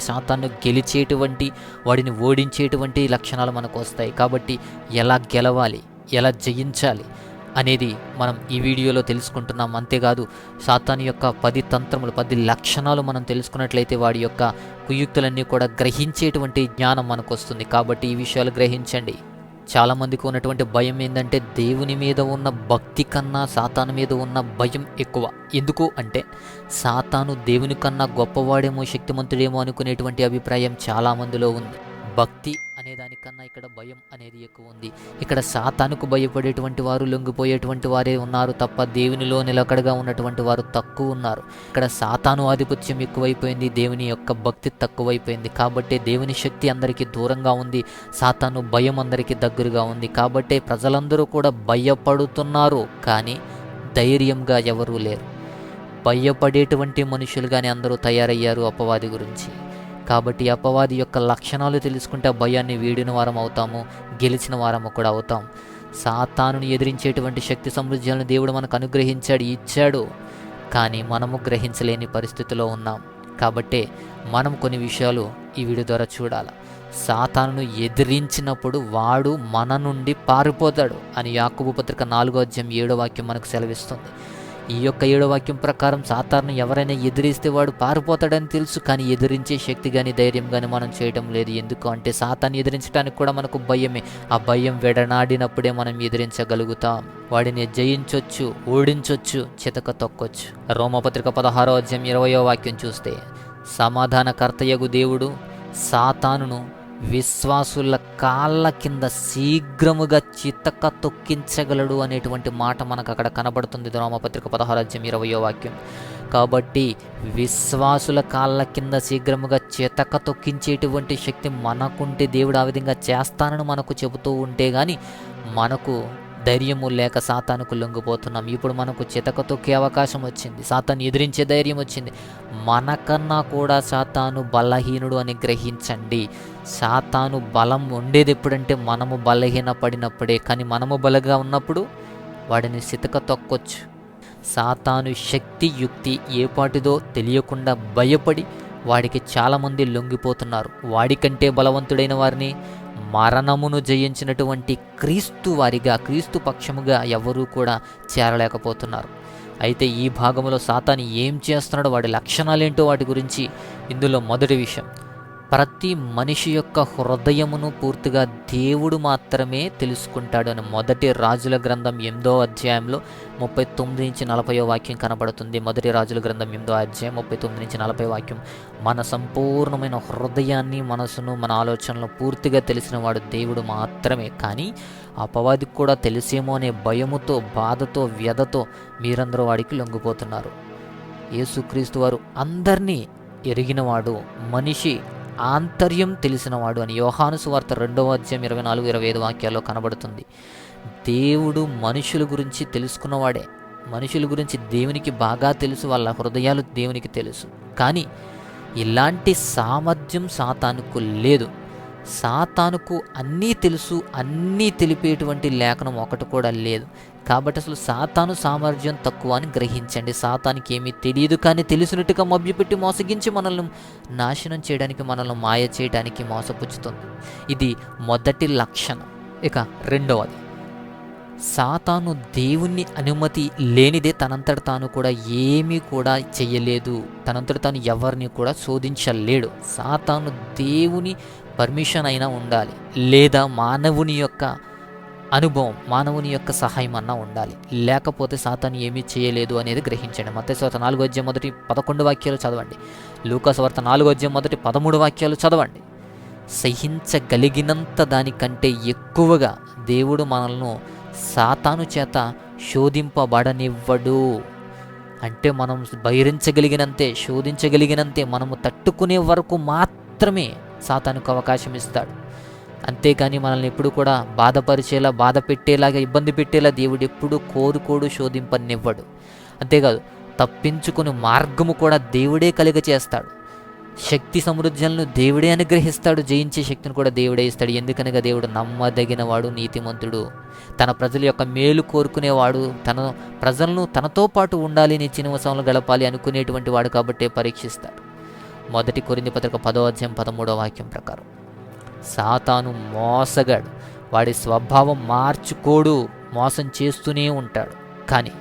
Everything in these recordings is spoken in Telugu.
శాతాన్ని గెలిచేటువంటి వాడిని ఓడించేటువంటి లక్షణాలు మనకు వస్తాయి. కాబట్టి ఎలా గెలవాలి ఎలా జయించాలి అనేది మనం ఈ వీడియోలో తెలుసుకుంటున్నాం. అంతేకాదు సాతాన్ యొక్క పది తంత్రములు పది లక్షణాలు మనం తెలుసుకున్నట్లయితే వాడి యొక్క కుయుక్తులన్నీ కూడా గ్రహించేటువంటి జ్ఞానం మనకు వస్తుంది. కాబట్టి ఈ విషయాలు గ్రహించండి. చాలామందికి ఉన్నటువంటి భయం ఏంటంటే దేవుని మీద ఉన్న భక్తి కన్నా సాతాను మీద ఉన్న భయం ఎక్కువ. ఎందుకు అంటే సాతాను దేవుని కన్నా గొప్పవాడేమో శక్తిమంతుడేమో అనుకునేటువంటి అభిప్రాయం చాలామందిలో ఉంది. భక్తి అనే దానికన్నా ఇక్కడ భయం అనేది ఎక్కువ ఉంది. ఇక్కడ సాతానుకు భయపడేటువంటి వారు లొంగిపోయేటువంటి వారే ఉన్నారు తప్ప దేవునిలో నిలకడగా ఉన్నటువంటి వారు తక్కువ ఉన్నారు. ఇక్కడ సాతాను ఆధిపత్యం ఎక్కువైపోయింది దేవుని యొక్క భక్తి తక్కువైపోయింది. కాబట్టి దేవుని శక్తి అందరికీ దూరంగా ఉంది సాతాను భయం అందరికీ దగ్గరగా ఉంది. కాబట్టి ప్రజలందరూ కూడా భయపడుతున్నారు కానీ ధైర్యంగా ఎవరూ లేరు. భయపడేటువంటి మనుషులుగానే అందరూ తయారయ్యారు అపవాది గురించి. కాబట్టి అపవాది యొక్క లక్షణాలు తెలుసుకుంటే ఆ భయాన్ని వీడిన వారం అవుతాము గెలిచిన వారము కూడా అవుతాం. సాతానుని ఎదిరించేటువంటి శక్తి సమృద్ధ్యాలను దేవుడు మనకు అనుగ్రహించాడు ఇచ్చాడు. కానీ మనము గ్రహించలేని పరిస్థితిలో ఉన్నాం. కాబట్టే మనం కొన్ని విషయాలు ఈ వీడియో ద్వారా చూడాలి. సాతానును ఎదిరించినప్పుడు వాడు మన నుండి పారిపోతాడు అని యాకుబు పత్రిక నాలుగో అధ్యాయం ఏడో వాక్యం మనకు సెలవిస్తుంది. ఈ యొక్క ఏడో వాక్యం ప్రకారం సాతాను ఎవరైనా ఎదిరిస్తే వాడు పారిపోతాడని తెలుసు కానీ ఎదిరించే శక్తి కానీ ధైర్యం కానీ మనం చేయటం లేదు. ఎందుకు అంటే సాతాన్ని ఎదిరించడానికి కూడా మనకు భయమే. ఆ భయం వెడనాడినప్పుడే మనం ఎదిరించగలుగుతాం. వాడిని జయించొచ్చు ఓడించొచ్చు చితక తొక్కొచ్చు. రోమపత్రిక పదహారో అధ్యాయం ఇరవయో వాక్యం చూస్తే సమాధానకర్తయగు దేవుడు సాతానును విశ్వాసుల కాళ్ళ కింద శీఘ్రముగా చితక తొక్కించగలడు అనేటువంటి మాట మనకు అక్కడ కనబడుతుంది. రోమపత్రిక పదహారాజ్యం ఇరవయో వాక్యం. కాబట్టి విశ్వాసుల కాళ్ళ కింద శీఘ్రముగా చితక తొక్కించేటువంటి శక్తి మనకుంటే దేవుడు ఆ విధంగా చేస్తానని మనకు చెబుతూ ఉంటే కానీ మనకు ధైర్యము లేక సాతానుకు లొంగిపోతున్నాం. ఇప్పుడు మనకు చితక తొక్కే అవకాశం వచ్చింది. సాతాను ఎదిరించే ధైర్యం వచ్చింది. మనకన్నా కూడా సాతాను బలహీనుడు అని గ్రహించండి. సాతాను బలం ఉండేది ఎప్పుడంటే మనము బలహీన పడినప్పుడే కానీ మనము బలగా ఉన్నప్పుడు వాడిని చితక తొక్కొచ్చు. సాతాను శక్తి యుక్తి ఏపాటిదో తెలియకుండా భయపడి వాడికి చాలామంది లొంగిపోతున్నారు. వాడికంటే బలవంతుడైన వారిని మరణమును జయించినటువంటి క్రీస్తు వారిగా క్రీస్తు పక్షముగా ఎవరూ కూడా చేరలేకపోతున్నారు. అయితే ఈ భాగంలో సాతాని ఏం చేస్తున్నాడో వాడి లక్షణాలేంటో వాటి గురించి ఇందులో మొదటి విషయం. ప్రతి మనిషి యొక్క హృదయమును పూర్తిగా దేవుడు మాత్రమే తెలుసుకుంటాడు అని మొదటి రాజుల గ్రంథం ఎనిమిదో అధ్యాయంలో ముప్పై తొమ్మిది నుంచి నలభై వాక్యం కనబడుతుంది. మొదటి రాజుల గ్రంథం ఎనిమిదో అధ్యాయం ముప్పై తొమ్మిది నుంచి నలభై వాక్యం. మన సంపూర్ణమైన హృదయాన్ని మనసును మన ఆలోచనలు పూర్తిగా తెలిసిన వాడు దేవుడు మాత్రమే. కానీ అపవాదికి కూడా తెలిసేమో అనే భయముతో బాధతో వ్యధతో మీరందరూ వాడికి లొంగిపోతున్నారు. యేసుక్రీస్తు వారు అందరినీ ఎరిగినవాడు మనిషి ఆంతర్యం తెలిసినవాడు అని యోహాను సువార్త రెండవ అధ్యాయం ఇరవై నాలుగు ఇరవై ఐదు వాక్యాల్లో కనబడుతుంది. దేవుడు మనుషుల గురించి తెలుసుకున్నవాడే. మనుషుల గురించి దేవునికి బాగా తెలుసు వాళ్ళ హృదయాలు దేవునికి తెలుసు. కానీ ఇలాంటి సామర్థ్యం సాతానుకు లేదు. సాతానుకు అన్నీ తెలుసు అన్నీ తెలిపేటువంటి లేఖనం ఒకటి కూడా లేదు. కాబట్టి అసలు సాతాను సామర్థ్యం తక్కువ అని గ్రహించండి. సాతానికి ఏమీ తెలియదు కానీ తెలిసినట్టుగా మభ్యపెట్టి మోసగించి మనల్ని నాశనం చేయడానికి మనల్ని మాయ చేయడానికి మోసపుచ్చుతుంది. ఇది మొదటి లక్షణం. ఇక రెండవది సాతాను దేవుణ్ణి అనుమతి లేనిదే తనంతట తాను కూడా ఏమీ కూడా చెయ్యలేదు తనంతట తాను ఎవరిని కూడా శోధించలేడు. సాతాను దేవుని పర్మిషన్ అయినా ఉండాలి. లేదా మానవుని యొక్క అనుభవం మానవుని యొక్క సహాయం అన్నా ఉండాలి. లేకపోతే సాతాను ఏమీ చేయలేదు అనేది గ్రహించండి. మత్స్యవార్త నాలుగు అధ్యాయం మొదటి పదకొండు వాక్యాలు చదవండి. లూకాస్ వార్త నాలుగో అధ్యాయం మొదటి పదమూడు వాక్యాలు చదవండి. సహించగలిగినంత దానికంటే ఎక్కువగా దేవుడు మనల్ని సాతాను చేత శోధింపబడనివ్వడు. అంటే మనం భరించగలిగినంతే శోధించగలిగినంతే మనము తట్టుకునే వరకు మాత్రమే సాతానుకు అవకాశం ఇస్తాడు. అంతేకాని మనల్ని ఎప్పుడు కూడా బాధపరిచేలా బాధ పెట్టేలాగా ఇబ్బంది పెట్టేలా దేవుడు ఎప్పుడు కోరుకోడు శోధింపనివ్వడు. అంతేకాదు తప్పించుకుని మార్గము కూడా దేవుడే కలిగ చేస్తాడు. శక్తి సమృద్ధ్యాలను దేవుడే అనుగ్రహిస్తాడు జయించే శక్తిని కూడా దేవుడే ఇస్తాడు. ఎందుకనగా దేవుడు నమ్మదగినవాడు నీతిమంతుడు. తన ప్రజల యొక్క మేలు కోరుకునేవాడు తన ప్రజలను తనతో పాటు ఉండాలి నిత్య నివసంలో గడపాలి అనుకునేటువంటి వాడు కాబట్టే పరీక్షిస్తాడు. మొదటి కొరింది పత్రిక పదో అధ్యాయం పదమూడో వాక్యం ప్రకారం. సాతాను మోసగాడు. వాడి స్వభావం మార్చుకోడు మోసం చేస్తూనే ఉంటాడు. కానీ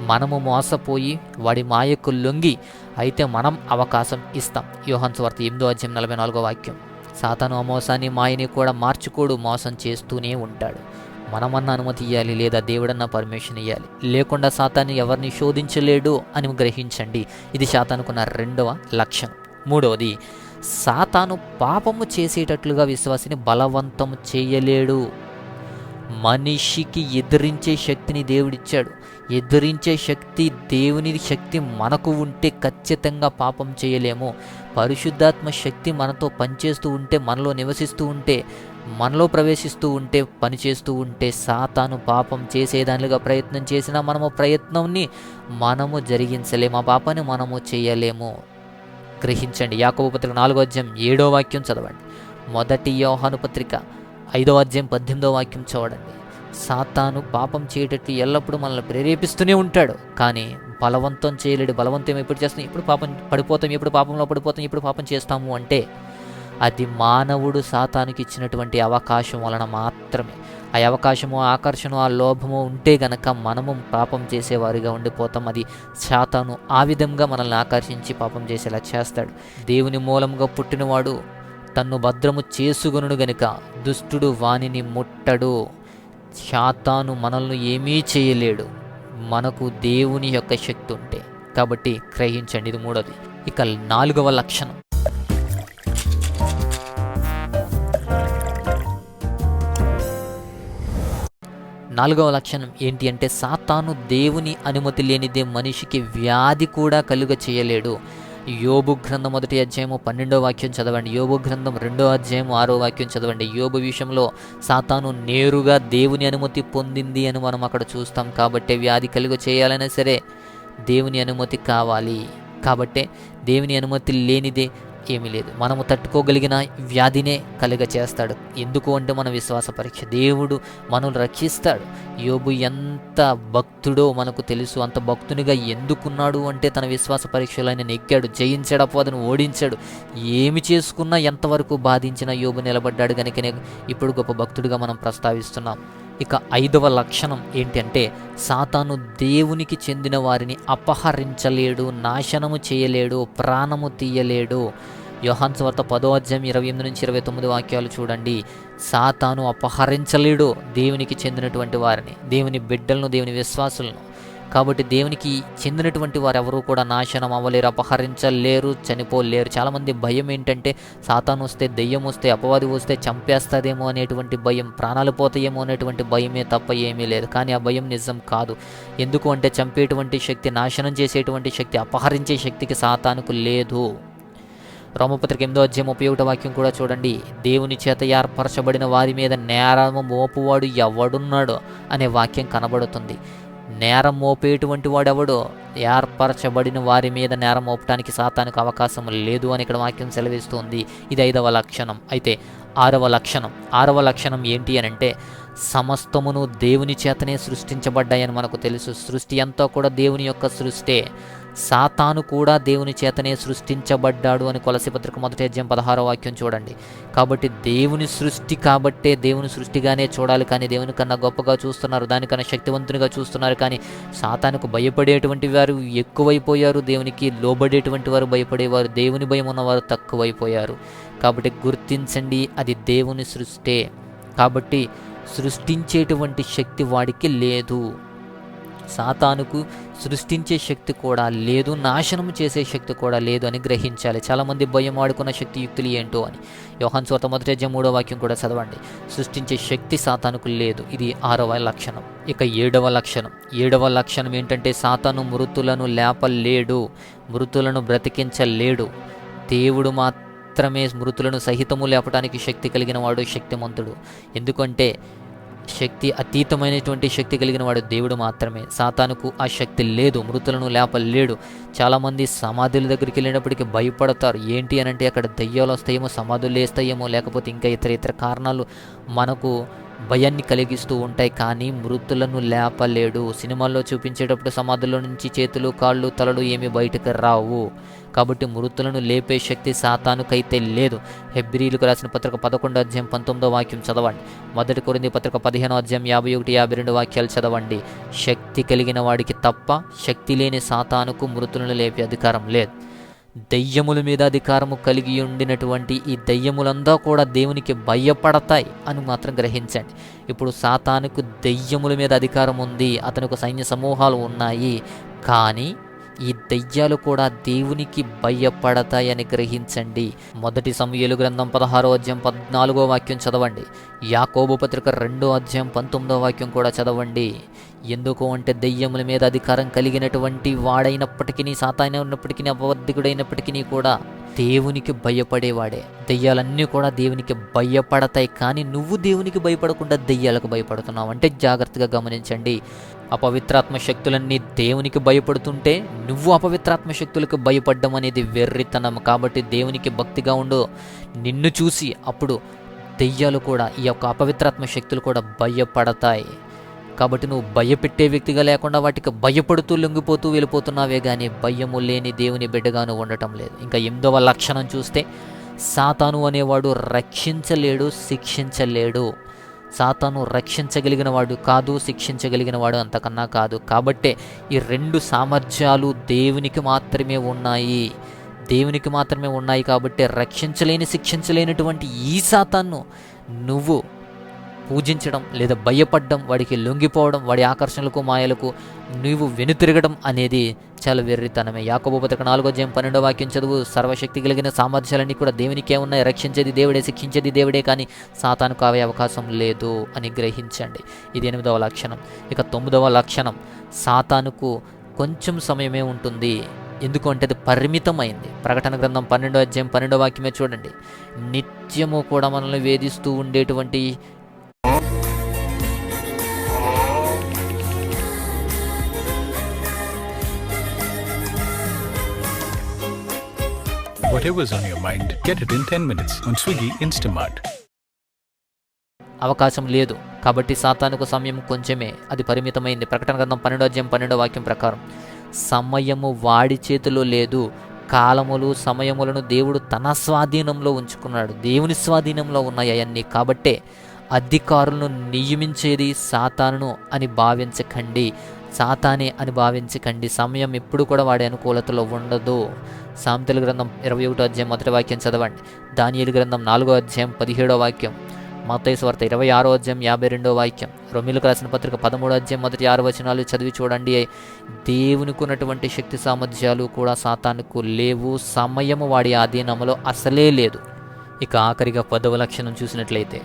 మనము మోసపోయి వాడి మాయకు లొంగి అయితే మనం అవకాశం ఇస్తాం. యోహన్ స్వార్త ఎనిమిదో అధ్యాయం నలభై నాలుగో వాక్యం. సాతాను అమోసాన్ని మాయని కూడా మార్చుకోడు మోసం చేస్తూనే ఉంటాడు. మనమన్న అనుమతి ఇవ్వాలి లేదా దేవుడన్న పర్మిషన్ ఇవ్వాలి లేకుండా సాతాన్ని ఎవరిని శోధించలేడు అని గ్రహించండి. ఇది సాతానుకున్న రెండవ లక్ష్యం మూడవది సాతాను పాపము చేసేటట్లుగా విశ్వాసిని బలవంతం చేయలేడు. మనిషికి ఎదిరించే శక్తిని దేవుడిచ్చాడు. ఎదిరించే శక్తి దేవుని శక్తి మనకు ఉంటే ఖచ్చితంగా పాపం చేయలేము. పరిశుద్ధాత్మ శక్తి మనతో పనిచేస్తూ ఉంటే మనలో నివసిస్తూ ఉంటే మనలో ప్రవేశిస్తూ ఉంటే పనిచేస్తూ ఉంటే సాతాను పాపం చేసేదానిగా ప్రయత్నం చేసినా మనము ప్రయత్నంని మనము జరిగించలేము. ఆ పాపాన్ని మనము చేయలేము. గ్రహించండి. యాకోబు పత్రిక నాలుగో అధ్యాయం ఏడో వాక్యం చదవండి. మొదటి యోహాను పత్రిక ఐదో అధ్యాయం పద్దెనిమిదో వాక్యం చదవండి. సాతాను పాపం చేయటట్టు ఎల్లప్పుడూ మనల్ని ప్రేరేపిస్తూనే ఉంటాడు. కానీ బలవంతం చేయలేడు. బలవంతం ఎప్పుడు చేస్తాం? ఎప్పుడు పాపం పడిపోతాం? ఎప్పుడు పాపంలో పడిపోతాం? ఎప్పుడు పాపం చేస్తాము అంటే అది మానవుడు సాతానికి ఇచ్చినటువంటి అవకాశం వలన మాత్రమే. ఆ అవకాశము ఆకర్షణ ఆ లోభము ఉంటే గనక మనము పాపం చేసేవారిగా ఉండిపోతాం. అది సాతాను ఆ విధంగా మనల్ని ఆకర్షించి పాపం చేసేలా చేస్తాడు. దేవుని మూలంగా పుట్టినవాడు తన్ను భద్రము చేసుగునుడు గనుక దుష్టుడు వానిని ముట్టడు. శాతాను మనల్ని ఏమీ చేయలేడు. మనకు దేవుని యొక్క శక్తి ఉంటే. కాబట్టి గ్రహించండి ఇది మూడోది. ఇక నాలుగవ లక్షణం. నాలుగవ లక్షణం ఏంటి అంటే సాతాను దేవుని అనుమతి లేనిదే మనిషికి వ్యాధి కూడా కలుగ చేయలేడు. యోబు గ్రంథం మొదటి అధ్యాయము పన్నెండో వాక్యం చదవండి. యోబు గ్రంథం రెండో అధ్యాయము ఆరో వాక్యం చదవండి. యోబు విషయంలో సాతాను నేరుగా దేవుని అనుమతి పొందింది అని మనం అక్కడ చూస్తాం. కాబట్టి వ్యాధి కలుగ చేయాలైనా సరే దేవుని అనుమతి కావాలి. కాబట్టే దేవుని అనుమతి లేనిదే ఏమీ లేదు. మనము తట్టుకోగలిగిన వ్యాధినే కలుగ చేస్తాడు. ఎందుకు అంటే మన విశ్వాస పరీక్ష. దేవుడు మనల్ని రక్షిస్తాడు. యోబు ఎంత భక్తుడో మనకు తెలుసు. అంత భక్తునిగా ఎందుకున్నాడు అంటే తన విశ్వాస పరీక్షలు ఆయన నెక్కాడు జయించాడు అపోదను ఓడించాడు. ఏమి చేసుకున్నా ఎంతవరకు బాధించిన యోబు నిలబడ్డాడు. కనుకనే ఇప్పుడు గొప్ప భక్తుడిగా మనం ప్రస్తావిస్తున్నాం. ఇక ఐదవ లక్షణం ఏంటంటే సాతాను దేవునికి చెందిన వారిని అపహరించలేడు నాశనము చేయలేడు ప్రాణము తీయలేడు. యోహాన్ స్వార్త పదో అధ్యాయం ఇరవై ఎనిమిది నుంచి ఇరవై తొమ్మిది వాక్యాలు చూడండి. సాతాను అపహరించలేడు దేవునికి చెందినటువంటి వారిని దేవుని బిడ్డలను దేవుని విశ్వాసులను. కాబట్టి దేవునికి చెందినటువంటి వారు ఎవరూ కూడా నాశనం అవ్వలేరు అపహరించలేరు చనిపోలేరు. చాలామంది భయం ఏంటంటే సాతాను వస్తే దెయ్యం వస్తే అపవాది వస్తే చంపేస్తుందేమో అనేటువంటి భయం ప్రాణాలు పోతాయేమో అనేటువంటి భయమే తప్ప ఏమీ లేదు. కానీ ఆ భయం నిజం కాదు. ఎందుకు అంటే చంపేటువంటి శక్తి నాశనం చేసేటువంటి శక్తి అపహరించే శక్తికి సాతానుకు లేదు. రోమపత్రిక ఎనిమిదో అధ్యాయం ముప్పై ఒకటో వాక్యం కూడా చూడండి. దేవుని చేత ఏర్పరచబడిన వారి మీద నేరము మోపువాడు ఎవడున్నాడు? అనే వాక్యం కనబడుతుంది. నేరం మోపేటువంటి వాడెవడో? ఏర్పరచబడిన వారి మీద నేరం మోపటానికి సాతానికి అవకాశం లేదు అని ఇక్కడ వాక్యం సెలవిస్తుంది. ఇది ఐదవ లక్షణం. అయితే ఆరవ లక్షణం. ఆరవ లక్షణం ఏంటి అని అంటే సమస్తమును దేవుని చేతనే సృష్టించబడ్డాయని మనకు తెలుసు. సృష్టి అంతా కూడా దేవుని యొక్క సృష్టే. సాతాను కూడా దేవుని చేతనే సృష్టించబడ్డాడు అని కొలసిపత్రిక మొదటి అధ్యాయం పదహారో వాక్యం చూడండి. కాబట్టి దేవుని సృష్టి కాబట్టే దేవుని సృష్టిగానే చూడాలి కానీ దేవుని కన్నా గొప్పగా చూస్తున్నారు దానికన్నా శక్తివంతునిగా చూస్తున్నారు కానీ సాతానుకు భయపడేటువంటి వారు ఎక్కువైపోయారు దేవునికి లోబడేటువంటి వారు భయపడేవారు దేవుని భయం ఉన్నవారు తక్కువైపోయారు. కాబట్టి గుర్తించండి అది దేవుని సృష్టే. కాబట్టి సృష్టించేటువంటి శక్తి వాడికి లేదు. సాతానుకు సృష్టించే శక్తి కూడా లేదు నాశనం చేసే శక్తి కూడా లేదు అని గ్రహించాలి. చాలామంది భయం ఆడుకున్న శక్తి యుక్తులు ఏంటో అని. యోహాన్ స్వత మొదటి అధ్యాయం మూడో వాక్యం కూడా చదవండి. సృష్టించే శక్తి సాతానుకు లేదు. ఇది ఆరవ లక్షణం. ఇక ఏడవ లక్షణం. ఏడవ లక్షణం ఏంటంటే సాతాను మృతులను లేపలేడు మృతులను బ్రతికించలేడు. దేవుడు మాత్రమే మృతులను సహితము లేపడానికి శక్తి కలిగిన వాడు శక్తిమంతుడు. ఎందుకంటే శక్తి అతీతమైనటువంటి శక్తి కలిగిన వాడు దేవుడు మాత్రమే. సాతానుకు ఆ శక్తి లేదు మృతులను లేపలేడు. చాలామంది సమాధుల దగ్గరికి వెళ్ళినప్పటికీ భయపడతారు. ఏంటి అని అంటే అక్కడ దయ్యాలు వస్తాయేమో సమాధులు వేస్తాయేమో లేకపోతే ఇంకా ఇతర ఇతర కారణాలు మనకు భయాన్ని కలిగిస్తూ ఉంటాయి. కానీ మృతులను లేపలేడు. సినిమాల్లో చూపించేటప్పుడు సమాధుల నుంచి చేతులు కాళ్ళు తలలు ఏమి బయటకు రావు. కాబట్టి మృతులను లేపే శక్తి సాతానుకైతే లేదు. హెబ్రిలకు రాసిన పత్రిక పదకొండు అధ్యాయం పంతొమ్మిదో వాక్యం చదవండి. మొదటి కొరింది పత్రిక పదిహేనో అధ్యాయం యాభై ఒకటి యాభై రెండు వాక్యాలు చదవండి. శక్తి కలిగిన వాడికి తప్ప శక్తి లేని సాతానుకు మృతులను లేపే అధికారం లేదు. దెయ్యముల మీద అధికారము కలిగి ఉండినటువంటి ఈ దెయ్యములంతా కూడా దేవునికి భయపడతాయి అని మాత్రం గ్రహించండి. ఇప్పుడు సాతానుకు దెయ్యముల మీద అధికారం ఉంది అతనికి సైన్య సమూహాలు ఉన్నాయి. కానీ ఈ దెయ్యాలు కూడా దేవునికి భయపడతాయని గ్రహించండి. మొదటి సమయలు గ్రంథం పదహారో అధ్యాయం పద్నాలుగో వాక్యం చదవండి. యాకోబు పత్రిక రెండో అధ్యాయం పంతొమ్మిదో వాక్యం కూడా చదవండి. ఎందుకు అంటే దెయ్యముల మీద అధికారం కలిగినటువంటి వాడైనప్పటికీ సాతాయిన ఉన్నప్పటికీ అబద్ధికుడైనప్పటికీ కూడా దేవునికి భయపడేవాడే. దెయ్యాలన్నీ కూడా దేవునికి భయపడతాయి. కానీ నువ్వు దేవునికి భయపడకుండా దెయ్యాలకు భయపడుతున్నావు. అంటే జాగ్రత్తగా గమనించండి. అపవిత్రాత్మ శక్తులన్నీ దేవునికి భయపడుతుంటే నువ్వు అపవిత్రాత్మ శక్తులకు భయపడడం అనేది వెర్రితనం. కాబట్టి దేవునికి భక్తిగా ఉండు. నిన్ను చూసి అప్పుడు దెయ్యాలు కూడా ఈ యొక్క అపవిత్రాత్మ శక్తులు కూడా భయపడతాయి. కాబట్టి నువ్వు భయపెట్టే వ్యక్తిగా లేకుండా వాటికి భయపడుతూ లొంగిపోతూ వెళ్ళిపోతున్నావే కానీ భయము లేని దేవుని బిడ్డగాను ఉండటం లేదు. ఇంకా ఎనిమిదవ లక్షణం చూస్తే సాతాను అనేవాడు రక్షించలేడు శిక్షించలేడు. సాతాను రక్షించగలిగిన వాడు కాదు శిక్షించగలిగిన వాడు అంతకన్నా కాదు. కాబట్టే ఈ రెండు సామర్థ్యాలు దేవునికి మాత్రమే ఉన్నాయి. దేవునికి మాత్రమే ఉన్నాయి కాబట్టి రక్షించలేని శిక్షించలేనటువంటి ఈ సాతాన్ను నువ్వు పూజించడం లేదా భయపడడం వాడికి లొంగిపోవడం వాడి ఆకర్షణలకు మాయలకు నువ్వు వెనుతిరగడం అనేది చాలా వెర్రితనమే. యాకోబు పత్రిక నాలుగో జయం పన్నెండో వాక్యం చదువు సర్వశక్తి కలిగిన సామర్థ్యాలన్నీ కూడా దేవునికే ఉన్నాయి. రక్షించేది దేవుడే శిక్షించేది దేవుడే కానీ సాతానుకు అవే అవకాశం లేదు అని గ్రహించండి. ఇది ఎనిమిదవ లక్షణం. ఇక తొమ్మిదవ లక్షణం. సాతానుకు కొంచెం సమయమే ఉంటుంది. ఎందుకంటే అది పరిమితమైంది. ప్రకటన గ్రంథం పన్నెండో అధ్యాయం పన్నెండో వాక్యమే చూడండి. నిత్యము కూడా మనల్ని వేధిస్తూ ఉండేటువంటి Whatever's on your mind, get it in 10 minutes on Swiggy Instamart. అవకాశం లేదు. కాబట్టి సాతానుకు సమయం కొంచెమే. అది పరిమితమైంది. ప్రకటన గ్రంథం పన్నెండో అధ్యాయం పన్నెండో వాక్యం ప్రకారం. సమయము వాడి చేతిలో లేదు. కాలములు సమయములను దేవుడు తన స్వాధీనంలో ఉంచుకున్నాడు. దేవుని స్వాధీనంలో ఉన్నాయి అవన్నీ కాబట్టే అధికారులను నియమించేది సాతానును అని భావించకండి. సాతానే అని భావించకండి. సమయం ఎప్పుడు కూడా వాడి అనుకూలతలో ఉండదు. సామెతల గ్రంథం ఇరవై ఒకటో అధ్యాయం మొదటి వాక్యం చదవండి. దానియలు గ్రంథం నాలుగో అధ్యాయం పదిహేడో వాక్యం. మత్తయి వార్త ఇరవై ఆరో అధ్యాయం యాభై రెండో వాక్యం. రొమ్మిలకు రాసిన పత్రిక పదమూడో అధ్యాయం మొదటి ఆరు వచనాలు చదివి చూడండి. దేవునికి ఉన్నటువంటి శక్తి సామర్థ్యాలు కూడా సాతానుకు లేవు. సమయము వాడి ఆధీనంలో అసలే లేదు. ఇక ఆఖరిగా పదవ లక్షణం చూసినట్లయితే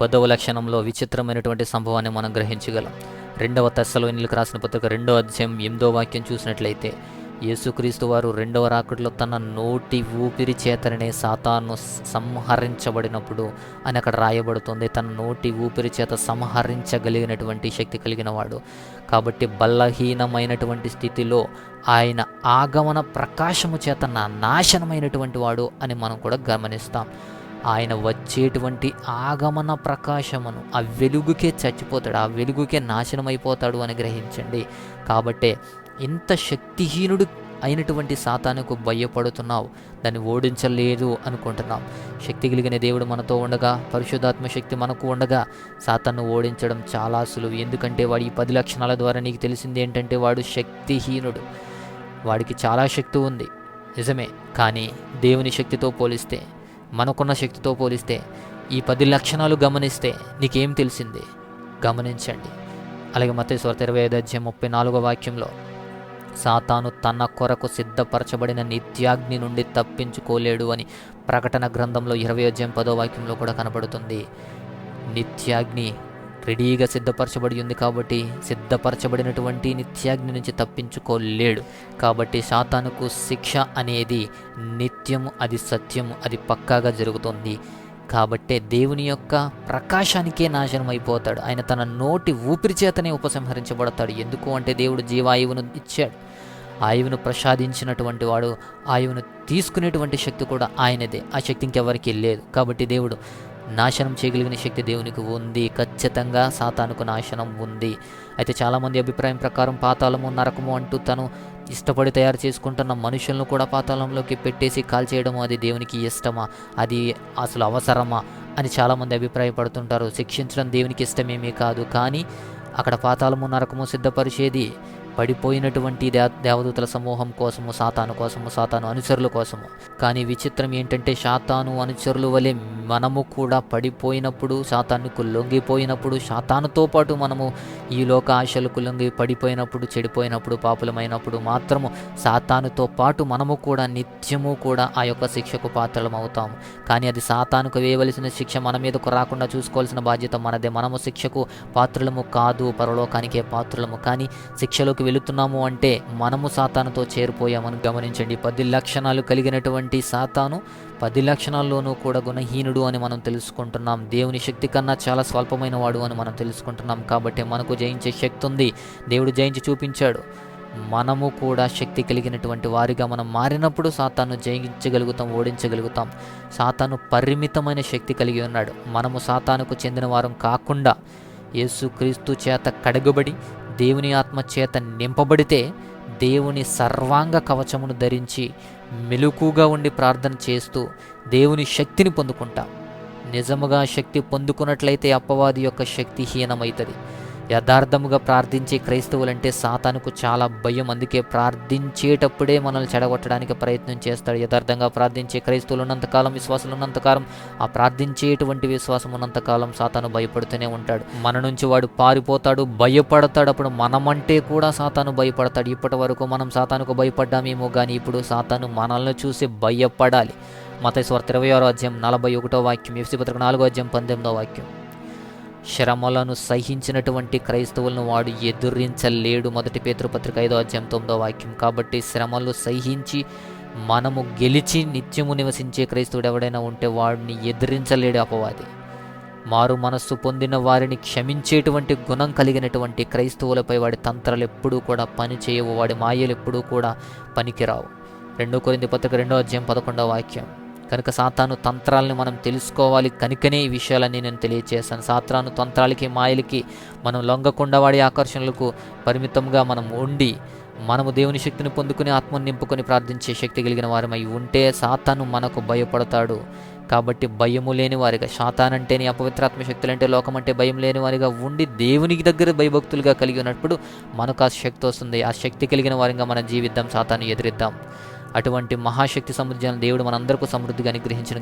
పదవ లక్షణంలో విచిత్రమైనటువంటి సంభవాన్ని మనం గ్రహించగలం. రెండవ తెస్సలోనిలకు రాసిన పత్రిక రెండో అధ్యాయం ఎనిమిదో వాక్యం చూసినట్లయితే యేసుక్రీస్తు వారు రెండవ రాకుడిలో తన నోటి ఊపిరి చేతనే సాతాను సంహరించబడినప్పుడు అని అక్కడ రాయబడుతుంది. తన నోటి ఊపిరి చేత సంహరించగలిగినటువంటి శక్తి కలిగిన వాడు కాబట్టి బలహీనమైనటువంటి స్థితిలో ఆయన ఆగమన ప్రకాశము చేత నా నాశనమైనటువంటి వాడు అని మనం కూడా గమనిస్తాం. ఆయన వచ్చేటువంటి ఆగమన ప్రకాశమును ఆ వెలుగుకే చచ్చిపోతాడు ఆ వెలుగుకే నాశనమైపోతాడు అని గ్రహించండి. కాబట్టే ఇంత శక్తిహీనుడు అయినటువంటి సాతానుకు భయపడుతున్నావు దాన్ని ఓడించలేదు అనుకుంటున్నాం. శక్తి కలిగిన దేవుడు మనతో ఉండగా పరిశుద్ధాత్మ శక్తి మనకు ఉండగా సాతాను ఓడించడం చాలా సులువు. ఎందుకంటే వాడు ఈ పది లక్షణాల ద్వారా నీకు తెలిసింది ఏంటంటే వాడు శక్తిహీనుడు. వాడికి చాలా శక్తి ఉంది నిజమే. కానీ దేవుని శక్తితో పోలిస్తే మనకున్న శక్తితో పోలిస్తే ఈ పది లక్షణాలు గమనిస్తే నీకేం తెలిసింది? గమనించండి. అలాగే మత ఇరవై ఐదు అధ్యాయం ముప్పై నాలుగో వాక్యంలో సాతాను తన కొరకు సిద్ధపరచబడిన నిత్యాగ్ని నుండి తప్పించుకోలేడు అని ప్రకటన గ్రంథంలో ఇరవై అధ్యాయం పదో వాక్యంలో కూడా కనబడుతుంది. నిత్యాగ్ని రెడీగా సిద్ధపరచబడి ఉంది కాబట్టి సిద్ధపరచబడినటువంటి నిత్యాగ్ని నుంచి తప్పించుకోలేడు. కాబట్టి శాతానుకు శిక్ష అనేది నిత్యము అది సత్యము అది పక్కాగా జరుగుతుంది. కాబట్టే దేవుని యొక్క ప్రకాశానికే నాశనం అయిపోతాడు ఆయన తన నోటి ఊపిరి చేతనే ఉపసంహరించబడతాడు. ఎందుకు అంటే దేవుడు జీవాయువును ఇచ్చాడు. ఆయువును ప్రసాదించినటువంటి వాడు ఆయువును తీసుకునేటువంటి శక్తి కూడా ఆయనదే. ఆ శక్తి ఇంకెవరికి లేదు. కాబట్టి దేవుడు నాశనం చేయగలిగిన శక్తి దేవునికి ఉంది. ఖచ్చితంగా సాతానుకు నాశనం ఉంది. అయితే చాలామంది అభిప్రాయం ప్రకారం పాతాళము నరకము అంటూ తను ఇష్టపడి తయారు చేసుకుంటున్న మనుషులను కూడా పాతాళంలోకి పెట్టేసి కాల్చేయడం అది దేవునికి ఇష్టమా? అది అసలు అవసరమా? అని చాలామంది అభిప్రాయపడుతుంటారు. శిక్షించడం దేవునికి ఇష్టమేమీ కాదు. కానీ అక్కడ పాతాళము నరకము సిద్ధపరిచేది పడిపోయినటువంటి దే దేవదూతల సమూహం కోసము సాతాను కోసము సాతాను అనుచరుల కోసము. కానీ విచిత్రం ఏంటంటే సాతాను అనుచరుల వలె మనము కూడా పడిపోయినప్పుడు శాతానుకు లొంగిపోయినప్పుడు శాతానుతో పాటు మనము ఈ లోక ఆశలకు లొంగి పడిపోయినప్పుడు చెడిపోయినప్పుడు పాపులమైనప్పుడు మాత్రము సాతానుతో పాటు మనము కూడా నిత్యము కూడా ఆ యొక్క శిక్షకు పాత్రలం అవుతాము. కానీ అది సాతానుకు వేయవలసిన శిక్ష మన మీదకు రాకుండా చూసుకోవాల్సిన బాధ్యత మనదే. మనము శిక్షకు పాత్రలము కాదు పరలోకానికే పాత్రలము. కానీ శిక్షలోకి వెళుతున్నాము అంటే మనము సాతానుతో చేరిపోయామని గమనించండి. పది లక్షణాలు కలిగినటువంటి సాతాను పది లక్షణాల్లోనూ కూడా గుణహీనుడు అని మనం తెలుసుకుంటున్నాం. దేవుని శక్తి కన్నా చాలా స్వల్పమైన వాడు అని మనం తెలుసుకుంటున్నాం. కాబట్టి మనకు జయించే శక్తి ఉంది. దేవుడు జయించి చూపించాడు. మనము కూడా శక్తి కలిగినటువంటి వారిగా మనం మారినప్పుడు సాతాను జయించగలుగుతాం ఓడించగలుగుతాం. సాతాను పరిమితమైన శక్తి కలిగి ఉన్నాడు. మనము సాతానుకు చెందిన వారం కాకుండా యేసుక్రీస్తు చేత కడగబడి దేవుని ఆత్మ చేత నింపబడితే దేవుని సర్వాంగ కవచమును ధరించి మెలుకుగా ఉండి ప్రార్థన చేస్తూ దేవుని శక్తిని పొందుకుంటాం. నిజముగా శక్తి పొందుకున్నట్లయితే అప్పవాది యొక్క శక్తి హీనమవుతుంది యథార్థముగా ప్రార్థించే క్రైస్తవులంటే సాతానుకు చాలా భయం. అందుకే ప్రార్థించేటప్పుడే మనల్ని చెడగొట్టడానికి ప్రయత్నం చేస్తాడు. యథార్థంగా ప్రార్థించే క్రైస్తవులు ఉన్నంతకాలం విశ్వాసులు ఉన్నంతకాలం ఆ ప్రార్థించేటువంటి విశ్వాసం ఉన్నంతకాలం సాతాను భయపడుతూనే ఉంటాడు. మన నుంచి వాడు పారిపోతాడు భయపడతాడు. అప్పుడు మనమంటే కూడా సాతాను భయపడతాడు. ఇప్పటి వరకు మనం సాతానుకు భయపడ్డామేమో కానీ ఇప్పుడు సాతాను మనల్ని చూసి భయపడాలి. మత ఇరవై ఆరో అధ్యాయం నలభై ఒకటో వాక్యం ఎఫ్సి పత్రిక నాలుగో అధ్యాయం పంతొమ్మిదో వాక్యం. శ్రమలను సహించినటువంటి క్రైస్తవులను వాడు ఎదురించలేడు. మొదటి పేతృపత్రిక ఐదో అధ్యాయం తొమ్మిదో వాక్యం. కాబట్టి శ్రమలు సహించి మనము గెలిచి నిత్యము నివసించే క్రైస్తవుడు ఎవడైనా ఉంటే వాడిని ఎదిరించలేడు అపవాది. మారు మనస్సు పొందిన వారిని క్షమించేటువంటి గుణం కలిగినటువంటి క్రైస్తవులపై వాడి తంత్రాలు ఎప్పుడూ కూడా పని చేయవు. వాడి మాయలు ఎప్పుడూ కూడా పనికిరావు. రెండో కొరింది పత్రిక రెండో అధ్యాయం పదకొండవ వాక్యం. కనుక సాతాను తంత్రాలని మనం తెలుసుకోవాలి. కనుకనే ఈ విషయాలన్నీ నేను తెలియచేశాను. సాతాను తంత్రాలకి మాయలకి మనం లొంగకుండా వాడి ఆకర్షణలకు పరిమితంగా మనం ఉండి మనము దేవుని శక్తిని పొందుకుని ఆత్మను నింపుకొని ప్రార్థించే శక్తి కలిగిన వారమై ఉంటే సాతాను మనకు భయపడతాడు. కాబట్టి భయము లేని వారిగా శాతానంటేనే అపవిత్రాత్మ శక్తులు అంటే లోకం అంటే భయం లేని వారిగా ఉండి దేవునికి దగ్గర భయభక్తులుగా కలిగి ఉన్నప్పుడు మనకు ఆ శక్తి వస్తుంది. ఆ శక్తి కలిగిన వారిగా మనం జీవిద్దాం సాతాను ఎదిరిద్దాం. అటువంటి మహాశక్తి సముద్రాన్ని దేవుడు మనందరికీ సమృద్ధిగా అనుగ్రహించిన